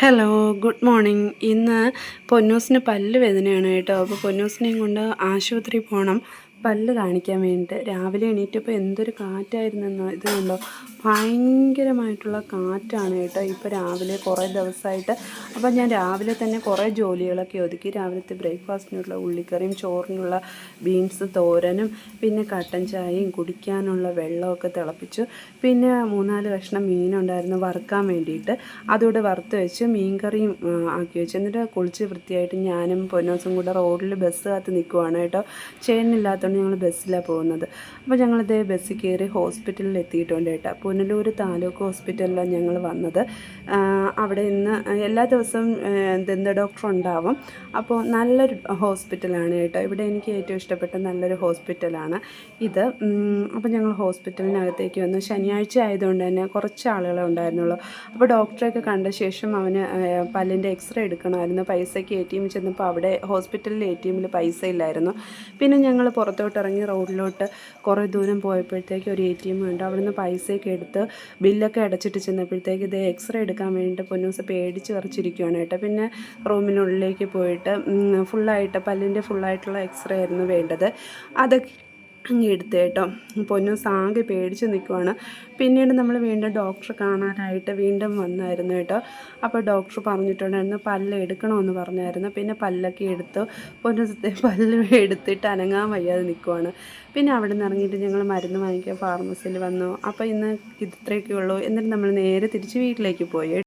Hello good morning ഇന്ന് പൊന്നൂസിന് പല്ല് വേദനയാണ് കേട്ടോ. അപ്പോൾ പൊന്നൂസിനെയും കൊണ്ട് ആശുപത്രി പോകണം പല്ല് കാണിക്കാൻ വേണ്ടിയിട്ട് രാവിലെ എണീറ്റപ്പോൾ എന്തൊരു കാറ്റായിരുന്നെന്നോ ഇത് കണ്ടോ? ഭയങ്കരമായിട്ടുള്ള കാറ്റാണ് കേട്ടോ ഇപ്പോൾ രാവിലെ കുറേ ദിവസമായിട്ട്. അപ്പോൾ ഞാൻ രാവിലെ തന്നെ കുറേ ജോലികളൊക്കെ ഒതുക്കി. രാവിലത്തെ ബ്രേക്ക്ഫാസ്റ്റിനുള്ള ഉള്ളിക്കറിയും ചോറിനുള്ള ബീൻസ് തോരനും പിന്നെ കട്ടൻ ചായയും കുടിക്കാനുള്ള വെള്ളമൊക്കെ തിളപ്പിച്ചു. പിന്നെ മൂന്നാൽ കഷ്ണം മീനുണ്ടായിരുന്നു വറുക്കാൻ വേണ്ടിയിട്ട്. അതുകൂടെ വറുത്ത് വെച്ച് മീൻകറിയും ആക്കി വെച്ചു. എന്നിട്ട് കുളിച്ച് വൃത്തിയായിട്ട് ഞാനും പൊന്നോസും കൂടെ റോഡിൽ ബസ് കാത്ത് നിൽക്കുവാണ് കേട്ടോ. ചേട്ടനില്ലാത്തതുകൊണ്ട് ഞങ്ങൾ ബസ്സിലാണ് പോകുന്നത്. അപ്പോൾ ഞങ്ങളിത് ബസ്സിൽ കയറി ഹോസ്പിറ്റലിൽ എത്തിയിട്ടുണ്ട് കേട്ടോ. പുനലൂർ താലൂക്ക് ഹോസ്പിറ്റലിലാണ് ഞങ്ങൾ വന്നത്. അവിടെ ഇന്ന് എല്ലാ ദിവസവും ദന്ത ഡോക്ടർ ഉണ്ടാവും. അപ്പോൾ നല്ലൊരു ഹോസ്പിറ്റലാണ് കേട്ടോ. ഇവിടെ എനിക്ക് ഏറ്റവും ഇഷ്ടപ്പെട്ട നല്ലൊരു ഹോസ്പിറ്റലാണ് ഇത്. അപ്പോൾ ഞങ്ങൾ ഹോസ്പിറ്റലിനകത്തേക്ക് വന്നു. ശനിയാഴ്ച ആയതുകൊണ്ട് തന്നെ കുറച്ച് ആളുകളെ ഉണ്ടായിരുന്നുള്ളൂ. അപ്പോൾ ഡോക്ടറെയൊക്കെ കണ്ട ശേഷം അവന് പല്ലിന്റെ എക്സ്റേ എടുക്കണമായിരുന്നു. പൈസയ്ക്ക് എ ടി എമ്മിൽ ചെന്നപ്പോൾ അവിടെ ഹോസ്പിറ്റലിൽ എ ടി എമ്മിൽ പൈസ ഇല്ലായിരുന്നു. പിന്നെ ഞങ്ങൾ പുറത്തോട്ട് ഇറങ്ങി റോഡിലോട്ട് കുറേ ദൂരം പോയപ്പോഴത്തേക്ക് ഒരു എ ടി എം ഉണ്ട് അവിടുന്ന് പൈസയൊക്കെ എടുത്ത് ബില്ലൊക്കെ അടച്ചിട്ട് ചെന്നപ്പോഴത്തേക്ക് ഇത് എക്സ്റേ എടുക്കാൻ വേണ്ടിയിട്ട് പൊന്നൂസ് പേടിച്ച് വിറച്ചിരിക്കുകയാണ് കേട്ടോ. പിന്നെ റൂമിനുള്ളിലേക്ക് പോയിട്ട് ഫുള്ളായിട്ട് പല്ലിന്റെ ഫുള്ളായിട്ടുള്ള എക്സ്റേ ആയിരുന്നു വേണ്ടത്. അതൊക്കെ അങ്ങ് എടുത്ത് കേട്ടോ. പൊന്നൂസ് ആകെ പേടിച്ച് നിൽക്കുവാണ് പിന്നീട് നമ്മൾ വീണ്ടും ഡോക്ടറെ കാണാനായിട്ട് വീണ്ടും വന്നായിരുന്നു കേട്ടോ. അപ്പോൾ ഡോക്ടർ പറഞ്ഞിട്ടുണ്ടായിരുന്നു പല്ല് എടുക്കണമെന്ന് പറഞ്ഞായിരുന്നു. പിന്നെ പല്ലൊക്കെ എടുത്തു പൊന്നൂസത്തെ പല്ല് എടുത്തിട്ട് അനങ്ങാൻ വയ്യാതെ നിൽക്കുവാണ് പിന്നെ അവിടെ നിന്ന് ഇറങ്ങിയിട്ട് ഞങ്ങൾ മരുന്ന് വാങ്ങിക്കാൻ ഫാർമസിയിൽ വന്നു. അപ്പോൾ ഇന്ന് ഇത്രയൊക്കെ ഉള്ളൂ. എന്നിട്ട് നമ്മൾ നേരെ തിരിച്ച് വീട്ടിലേക്ക് പോയി.